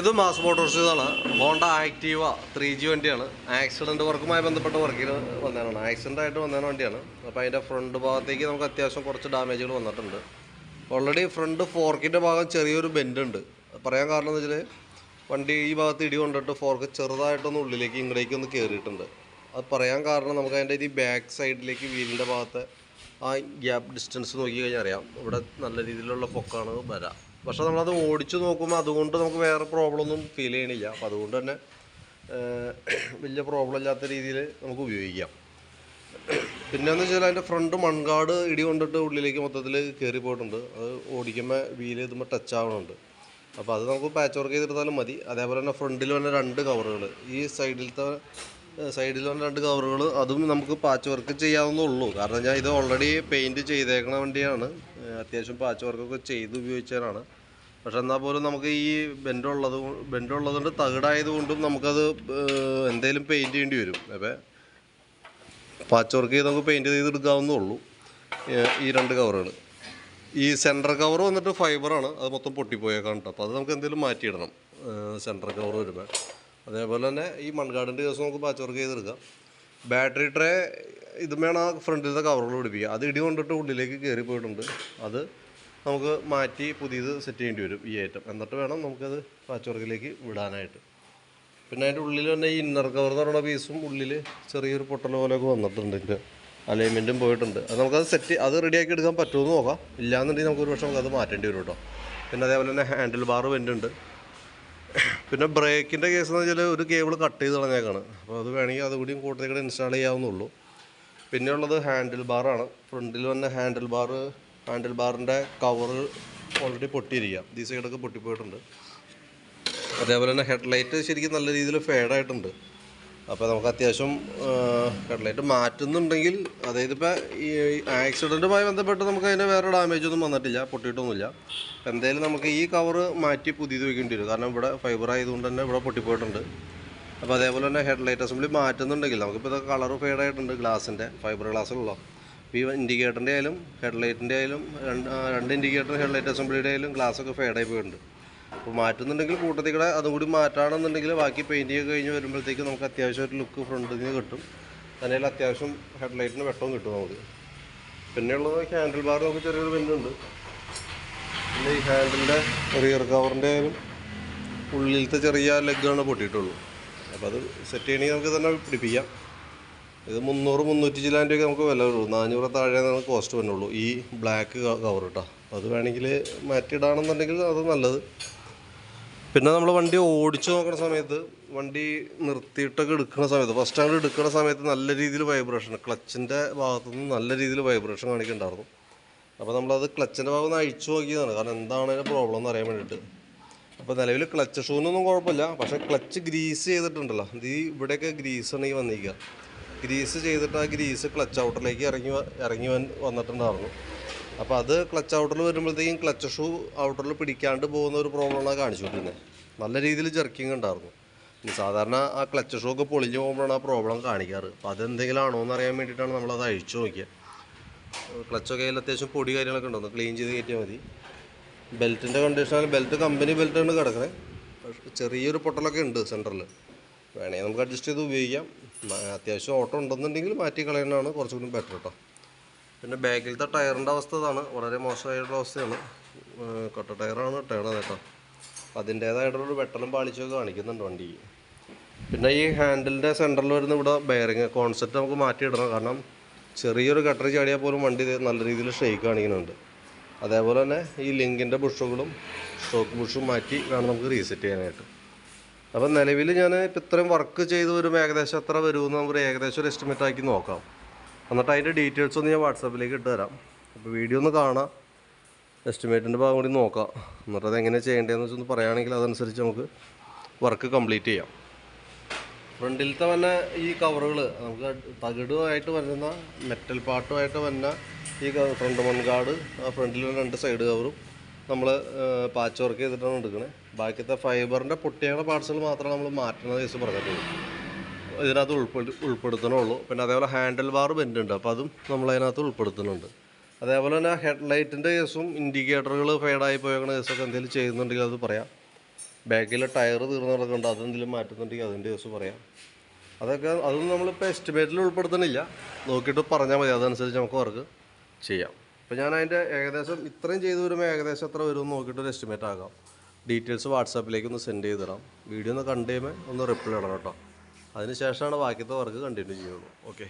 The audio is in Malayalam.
ഇത് മാസ് മോട്ടോഴ്സിന്നാണ് ഹോണ്ട ആക്റ്റീവ ത്രീ ജി വണ്ടിയാണ്. ആക്സിഡന്റ് വർക്കുമായി ബന്ധപ്പെട്ട വർക്കിൽ വന്നതാണ്. ആക്സിഡന്റ് ആയിട്ട് വന്ന വണ്ടിയാണ്. അപ്പോൾ അതിന്റെ ഫ്രണ്ട് ഭാഗത്തേക്ക് നമുക്ക് അത്യാവശ്യം കുറച്ച് ഡാമേജുകൾ വന്നിട്ടുണ്ട്. ഓൾറെഡി ഫ്രണ്ട് ഫോർക്കിന്റെ ഭാഗം ചെറിയൊരു ബെൻഡ് ഉണ്ട്. പറയാൻ കാരണം എന്ന് വെച്ചാൽ വണ്ടി ഈ ഭാഗത്ത് ഇടി കൊണ്ടിട്ട് ഫോർക്ക് ചെറുതായിട്ടൊന്ന് ഉള്ളിലേക്ക് ഇങ്ങോട്ടേക്ക് ഒന്ന് കയറിയിട്ടുണ്ട് അത് പറയാൻ കാരണം നമുക്ക് അതിന്റെ ഈ ബാക്ക് സൈഡിലേക്ക് വീലിന്റെ ഭാഗത്തെ ആ ഗ്യാപ്പ് ഡിസ്റ്റൻസ് നോക്കി കഴിഞ്ഞാൽ അറിയാം. ഇവിടെ നല്ല രീതിയിലുള്ള പൊക്കാണ് വരാം. പക്ഷെ നമ്മളത് ഓടിച്ചു നോക്കുമ്പോൾ അതുകൊണ്ട് നമുക്ക് വേറെ പ്രോബ്ലം ഒന്നും ഫീൽ ചെയ്യണില്ല. അപ്പോൾ അതുകൊണ്ട് തന്നെ വലിയ പ്രോബ്ലം ഇല്ലാത്ത രീതിയിൽ നമുക്ക് ഉപയോഗിക്കാം. പിന്നെന്ന് വെച്ചാൽ അതിന്റെ ഫ്രണ്ട് മൺകാട് ഇടി കൊണ്ടിട്ട് ഉള്ളിലേക്ക് മൊത്തത്തിൽ കയറി പോയിട്ടുണ്ട്. അത് ഓടിക്കുമ്പോൾ വീൽ ഇതുമ്പോൾ ടച്ച് ആവണുണ്ട്. അപ്പോൾ അത് നമുക്ക് പാച്ച് വർക്ക് ചെയ്തെടുത്താലും മതി. അതേപോലെ തന്നെ ഫ്രണ്ടിൽ വന്ന രണ്ട് കവറുകൾ ഈ സൈഡിലത്തെ വന്ന രണ്ട് കവറുകൾ അതും നമുക്ക് പാച്ച് വർക്ക് ചെയ്യാവുന്നുള്ളൂ കാരണം ഞാൻ ഇത് ഓൾറെഡി പെയിന്റ് ചെയ്തേക്കുന്ന വണ്ടിയാണ്. അത്യാവശ്യം പാച്ച് വർക്കൊക്കെ ചെയ്ത് ഉപയോഗിച്ചതാണ് പക്ഷെ എന്നാൽ പോലും നമുക്ക് ഈ ബെൻഡുള്ളത് ബെൻഡുള്ളതുകൊണ്ട് തകിടായതുകൊണ്ടും നമുക്കത് എന്തേലും പെയിന്റ് ചെയ്യേണ്ടി വരും. അപ്പോൾ പാച്ച് വർക്ക് ചെയ്ത് നമുക്ക് പെയിന്റ് ചെയ്തെടുക്കാവുന്നേ ഉള്ളൂ ഈ രണ്ട് കവറുകൾ. ഈ സെന്റർ കവർ വന്നിട്ട് ഫൈബറാണ് അത് മൊത്തം പൊട്ടിപ്പോയേക്കാണ് അപ്പോൾ അത് നമുക്ക് എന്തെങ്കിലും മാറ്റിയിടണം. സെന്റർ കവർ വരുമ്പോൾ അതേപോലെ തന്നെ ഈ മൺകാടിന്റെ കേസ് നമുക്ക് പാച്ച് വർക്ക് ചെയ്തെടുക്കാം. ബാറ്ററി ട്രേ ഇത് വേണം ആ ഫ്രണ്ടിലത്തെ കവറുകൾ പിടിപ്പിക്കുക അത് ഇടി കൊണ്ടിട്ട് ഉള്ളിലേക്ക് കയറി പോയിട്ടുണ്ട്. അത് നമുക്ക് മാറ്റി പുതിയത് സെറ്റ് ചെയ്യേണ്ടി വരും ഈ ഐറ്റം എന്നിട്ട് വേണം നമുക്കത് പാച്ച് വർക്കിലേക്ക് വിടാനായിട്ട്. പിന്നെ അതിന്റെ ഉള്ളിൽ തന്നെ ഈ ഇന്നർ കവർ എന്ന് പറയുന്ന പീസും ഉള്ളിൽ ചെറിയൊരു പൊട്ടൽ പോലെയൊക്കെ വന്നിട്ടുണ്ട് ഇതിന്റെ അലൈൻമെന്റും പോയിട്ടുണ്ട്. അത് നമുക്കത് സെറ്റ് അത് റെഡിയാക്കി എടുക്കാൻ പറ്റുമെന്ന് നോക്കാം. ഇല്ലാന്നുണ്ടെങ്കിൽ നമുക്ക് ഒരു പക്ഷേ നമുക്കത് മാറ്റേണ്ടി വരും കേട്ടോ. പിന്നെ അതേപോലെ തന്നെ ഹാൻഡിൽ ബാർ വെന്റുണ്ട് പിന്നെ ബ്രേക്കിന്റെ കേസ് എന്ന് വെച്ചാൽ ഒരു കേബിൾ കട്ട് ചെയ്ത് കളഞ്ഞേക്കാണ്. അപ്പോൾ അത് വേണമെങ്കിൽ അതുകൂടിയും കൂട്ടത്തിൽ ഇൻസ്റ്റാൾ ചെയ്യാവുന്നുള്ളൂ പിന്നെ ഉള്ളത് ഹാൻഡിൽ ബാറാണ് ഫ്രണ്ടിൽ വന്ന ഹാൻഡിൽ ബാർ ഹാൻഡിൽ ബാറിന്റെ കവർ ഓൾറെഡി പൊട്ടിയിരിക്കുക. ഈ സൈഡൊക്കെ പൊട്ടിപ്പോയിട്ടുണ്ട്. അതേപോലെ തന്നെ ഹെഡ്ലൈറ്റ് ശരിക്കും നല്ല രീതിയിൽ ഫേഡായിട്ടുണ്ട് അപ്പോൾ നമുക്ക് അത്യാവശ്യം കട്ട്ലൈറ്റ് മാറ്റുന്നുണ്ടെങ്കിൽ അതായത് ഇപ്പോൾ ഈ ആക്സിഡന്റുമായി ബന്ധപ്പെട്ട് നമുക്ക് അതിന് വേറെ ഡാമേജ് ഒന്നും വന്നിട്ടില്ല പൊട്ടിയിട്ടൊന്നുമില്ല. എന്തായാലും നമുക്ക് ഈ കവറ് മാറ്റി പുതിയത് വയ്ക്കേണ്ടി വരും. കാരണം ഇവിടെ ഫൈബർ ആയതുകൊണ്ട് തന്നെ ഇവിടെ പൊട്ടിപ്പോയിട്ടുണ്ട്. അപ്പോൾ അതേപോലെ തന്നെ ഹെഡ് ലൈറ്റ് അസംബ്ലി മാറ്റുന്നുണ്ടെങ്കിൽ നമുക്കിപ്പോൾ ഇതൊക്കെ കളർ ഫെയ്ഡായിട്ടുണ്ട് ഗ്ലാസിന്റെ ഫൈബർ ഗ്ലാസ്സുള്ളോ ഈ ഇൻഡിക്കേറ്ററിന്റെ ആയാലും ഹെഡ്ലൈറ്റിന്റെ ആയാലും രണ്ട് ഇൻഡിക്കേറ്റർ ഹെഡ് ലൈറ്റ് അസംബ്ലിയുടെ ആയാലും ഗ്ലാസ്സൊക്കെ ഫെയ്ഡായി പോയിട്ടുണ്ട്. അപ്പോൾ മാറ്റുന്നുണ്ടെങ്കിൽ കൂട്ടത്തിൽ കൂടെ അതും കൂടി മാറ്റാണെന്നുണ്ടെങ്കിൽ ബാക്കി പെയിന്റ് ചെയ്ത് കഴിഞ്ഞ് വരുമ്പോഴത്തേക്ക് നമുക്ക് അത്യാവശ്യം ഒരു ലുക്ക് ഫ്രണ്ടിൽ നിന്ന് കിട്ടും. തന്നെയല്ല അത്യാവശ്യം ഹെഡ്ലൈറ്റിന് വെട്ടവും കിട്ടും നമുക്ക്. പിന്നെയുള്ളത് ഹാൻഡിൽ ബാർ നമുക്ക് ചെറിയൊരു ബെൻഡുണ്ട് പിന്നെ ഈ ഹാൻഡിലിന്റെ റിയർ കവറിന്റെ ആയാലും ഉള്ളിലത്തെ ചെറിയ ലെഗാണ് പൊട്ടിയിട്ടുള്ളൂ. അപ്പോൾ അത് സെറ്റ് ചെയ്യണമെങ്കിൽ നമുക്ക് തന്നെ പിടിപ്പിക്കാം. ഇത് മുന്നൂറ് മുന്നൂറ്റി ചില്ലാൻ രൂപയ്ക്ക് നമുക്ക് വില വരുള്ളൂ നാനൂറ് താഴെ നമുക്ക് കോസ്റ്റ് വരുന്നുള്ളൂ ഈ ബ്ലാക്ക് കവർ കേട്ടോ അത് വേണമെങ്കിൽ മാറ്റിയിടാണെന്നുണ്ടെങ്കിൽ അത് നല്ലത്. പിന്നെ നമ്മൾ വണ്ടി ഓടിച്ചു നോക്കുന്ന സമയത്ത് വണ്ടി നിർത്തിയിട്ടൊക്കെ എടുക്കുന്ന സമയത്ത് ഫസ്റ്റ് അങ്ങോട്ട് എടുക്കുന്ന സമയത്ത് നല്ല രീതിയിൽ വൈബ്രേഷൻ ക്ലച്ചിന്റെ ഭാഗത്തുനിന്ന് നല്ല രീതിയിൽ വൈബ്രേഷൻ കാണിക്കുന്നുണ്ടായിരുന്നു അപ്പോൾ നമ്മളത് ക്ലച്ചിന്റെ ഭാഗം ഒന്ന് അഴിച്ചു നോക്കിയതാണ്. കാരണം എന്താണ് അതിന്റെ പ്രോബ്ലം എന്ന് അറിയാൻ വേണ്ടിയിട്ട്. അപ്പോൾ നിലവിൽ ക്ലച്ച് ഷൂവിനൊന്നും കുഴപ്പമില്ല. പക്ഷേ ക്ലച്ച് ഗ്രീസ് ചെയ്തിട്ടുണ്ടല്ലോ. ഇത് ഇവിടെയൊക്കെ ഗ്രീസ് ഉണ്ടെങ്കിൽ വന്നിരിക്കുക. ഗ്രീസ് ചെയ്തിട്ട് ആ ഗ്രീസ് ക്ലച്ച് ഔട്ടറിലേക്ക് ഇറങ്ങി ഇറങ്ങി വന്നിട്ടുണ്ടായിരുന്നു. അപ്പോൾ അത് ക്ലച്ച് ഔട്ടറിൽ വരുമ്പോഴത്തേക്കും ക്ലച്ച് ഷൂ ഔട്ടറിൽ പിടിക്കാണ്ട് പോകുന്ന ഒരു പ്രോബ്ലമാണ് കാണിച്ചുകൊണ്ടിരുന്നത് നല്ല രീതിയിൽ ജെർക്കിങ് ഉണ്ടായിരുന്നു. സാധാരണ ആ ക്ലച്ച് ഷൂ ഒക്കെ പൊളിഞ്ഞു പോകുമ്പോഴാണ് ആ പ്രോബ്ലം കാണിക്കാറ്. അപ്പോൾ അതെന്തെങ്കിലും ആണോ എന്ന് അറിയാൻ വേണ്ടിയിട്ടാണ് നമ്മളത് അഴിച്ചു നോക്കിയത് ക്ലച്ചൊക്കെ അതിൽ അത്യാവശ്യം പൊടി കാര്യങ്ങളൊക്കെ ഉണ്ടോ. ക്ലീൻ ചെയ്ത് കയറ്റിയാൽ മതി. ബെൽറ്റിന്റെ കണ്ടീഷനാണ് ബെൽറ്റ് കമ്പനി ബെൽറ്റാണ് കിടക്കണേ. പക്ഷേ ചെറിയൊരു പൊട്ടലൊക്കെ ഉണ്ട് സെന്ററിൽ വേണമെങ്കിൽ നമുക്ക് അഡ്ജസ്റ്റ് ചെയ്ത് ഉപയോഗിക്കാം. അത്യാവശ്യം ഓട്ടം ഉണ്ടെന്നുണ്ടെങ്കിൽ മാറ്റി കളയുന്നതാണ് കുറച്ചുകൂടി ബെറ്റർ കേട്ടോ പിന്നെ ബാക്കിലത്തെ ടയറിന്റെ അവസ്ഥ ഇതാണ്. വളരെ മോശമായിട്ടുള്ള അവസ്ഥയാണ്. കൊട്ട ടയറാണ് ടേണത് കേട്ടോ. അതിന്റേതായിട്ടുള്ളൊരു വെട്ടലും പാളിച്ചൊക്കെ കാണിക്കുന്നുണ്ട് വണ്ടി. പിന്നെ ഈ ഹാൻഡിലിന്റെ സെന്ററിൽ വരുന്ന ഇവിടെ ബെയറിങ് കോൺസെപ്റ്റ് നമുക്ക് മാറ്റിയിടണം. കാരണം ചെറിയൊരു കട്ടർ ചാടിയാൽ പോലും വണ്ടി നല്ല രീതിയിൽ ഷെയ്ക്ക് കാണിക്കുന്നുണ്ട്. അതേപോലെ തന്നെ ഈ ലിങ്കിന്റെ ബുഷുകളും സ്റ്റോക്ക് ബുഷും മാറ്റി വേണം നമുക്ക് റീസെറ്റ് ചെയ്യാനായിട്ട്. അപ്പം നിലവിൽ ഞാൻ ഇപ്പം ഇത്രയും വർക്ക് ചെയ്ത് വരുമ്പോൾ ഏകദേശം എത്ര വരുമെന്ന് നമുക്ക് ഏകദേശം ഒരു എസ്റ്റിമേറ്റ് ആക്കി നോക്കാം. എന്നിട്ട് അതിന്റെ ഡീറ്റെയിൽസ് ഒന്ന് ഞാൻ വാട്സാപ്പിലേക്ക് ഇട്ട് തരാം. അപ്പോൾ വീഡിയോ ഒന്ന് കാണാം. എസ്റ്റിമേറ്റിന്റെ ഭാഗം കൂടി നോക്കാം. എന്നിട്ട് അത് എങ്ങനെ ചെയ്യേണ്ടതെന്ന് വെച്ചൊന്ന് പറയുകയാണെങ്കിൽ അതനുസരിച്ച് നമുക്ക് വർക്ക് കംപ്ലീറ്റ് ചെയ്യാം. ഫ്രണ്ടിലത്തെ വന്ന ഈ കവറുകൾ നമുക്ക് തകിടുമായിട്ട് വരുന്ന മെറ്റൽ പാട്ടുമായിട്ട് വരുന്ന ഈ ഫ്രണ്ട് മൺകാട് ആ ഫ്രണ്ടിൽ രണ്ട് സൈഡ് കവറും നമ്മൾ പാച്ച് വർക്ക് ചെയ്തിട്ടാണ് എടുക്കുന്നത് ബാക്കിയത്തെ ഫൈബറിന്റെ പൊട്ടിയുടെ പാർട്സുകൾ മാത്രമാണ് നമ്മൾ മാറ്റുന്ന കേസ് പറഞ്ഞിട്ടുള്ളൂ ഇതിനകത്ത് ഉൾപ്പെടു ഉൾപ്പെടുത്തണുള്ളൂ. പിന്നെ അതേപോലെ ഹാൻഡിൽ ബാർ ബെൻഡ് ഉണ്ട് അപ്പോൾ അതും നമ്മൾ അതിനകത്ത് ഉൾപ്പെടുത്തുന്നുണ്ട് അതേപോലെ തന്നെ ഹെഡ് ലൈറ്റിന്റെ കേസും ഇൻഡിക്കേറ്ററുകൾ ഫെയ്ഡായി പോയേക്കണ കേസൊക്കെ എന്തെങ്കിലും ചെയ്യുന്നുണ്ടെങ്കിൽ അത് പറയാം. ബാക്കിലെ ടയർ തീർന്നു കിടക്കുന്നുണ്ട്. അതെന്തെങ്കിലും മാറ്റുന്നുണ്ടെങ്കിൽ അതിന്റെ കേസ് പറയാം. അതൊക്കെ അതൊന്നും നമ്മളിപ്പോൾ എസ്റ്റിമേറ്റിൽ ഉൾപ്പെടുത്തണില്ല. നോക്കിയിട്ട് പറഞ്ഞാൽ മതി. അതനുസരിച്ച് നമുക്ക് വർക്ക് ചെയ്യാം. അപ്പോൾ ഞാൻ അതിന്റെ ഏകദേശം ഇത്രയും ചെയ്തു വരുമ്പോൾ ഏകദേശം എത്ര വരും എന്ന് നോക്കിയിട്ട് ഒരു എസ്റ്റിമേറ്റ് ആകാം ഡീറ്റെയിൽസ് വാട്സാപ്പിലേക്ക് ഒന്ന് സെൻഡ് ചെയ്തിടാം വീഡിയോ ഒന്ന് കണ്ടു കഴിയുമ്പോൾ ഒന്ന് റിപ്ലൈ ഇടണം കേട്ടോ. അതിന് ശേഷമാണ് ബാക്കിയത്തെ വർക്ക് കണ്ടിന്യൂ ചെയ്യുള്ളൂ. ഓക്കെ